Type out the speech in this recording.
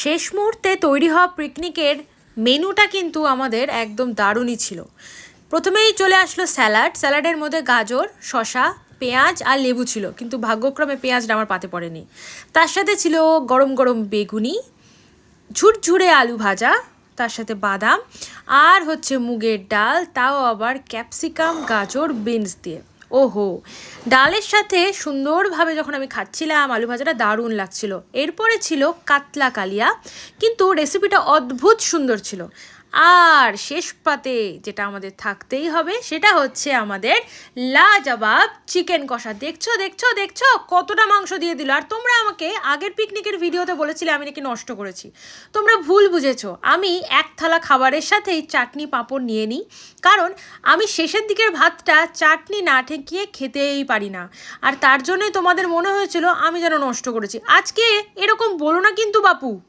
শেষ মুহূর্তে তৈরি হওয়া পিকনিকের মেনুটা কিন্তু আমাদের একদম দারুণই ছিল। প্রথমেই চলে আসলো স্যালাড। স্যালাডের মধ্যে গাজর শশা পেঁয়াজ আর লেবু ছিল, কিন্তু ভাগ্যক্রমে পেঁয়াজটা আমার পাতে পড়েনি। তার সাথে ছিল গরম গরম বেগুনি, ঝুরঝুরে আলু ভাজা, তার সাথে বাদাম, আর হচ্ছে মুগের ডাল, তাও আবার ক্যাপসিকাম, গাজর, বিনস দিয়ে। ওহো। ডালের সাথে সুন্দরভাবে যখন আমি খাচ্ছিলাম আলু ভাজাটা দারুণ লাগছিল। এরপরে ছিল কাতলা কালিয়া, কিন্তু রেসিপিটা অদ্ভুত সুন্দর ছিল। আর শেষ পাতে যেটা আমাদের থাকতেই হবে, সেটা হচ্ছে আমাদের লাজবাব চিকেন কষা। দেখছ দেখছ দেখছ? কতটা মাংস দিয়ে দিল। আর তোমরা আমাকে আগের পিকনিকের ভিডিওতে বলেছিলে আমি নাকি নষ্ট করেছি। তোমরা ভুল বুঝেছ। আমি এক থালা খাবারের সাথেই চাটনি পাঁপড় নিয়ে নিই। কারণ আমি শেষের দিকের ভাতটা চাটনি না ঠেকিয়ে খেতেই পারি না। আর তার জন্যই তোমাদের মনে হয়েছিল আমি যেন নষ্ট করেছি। আজকে এরকম বলো না কিন্তু বাপু।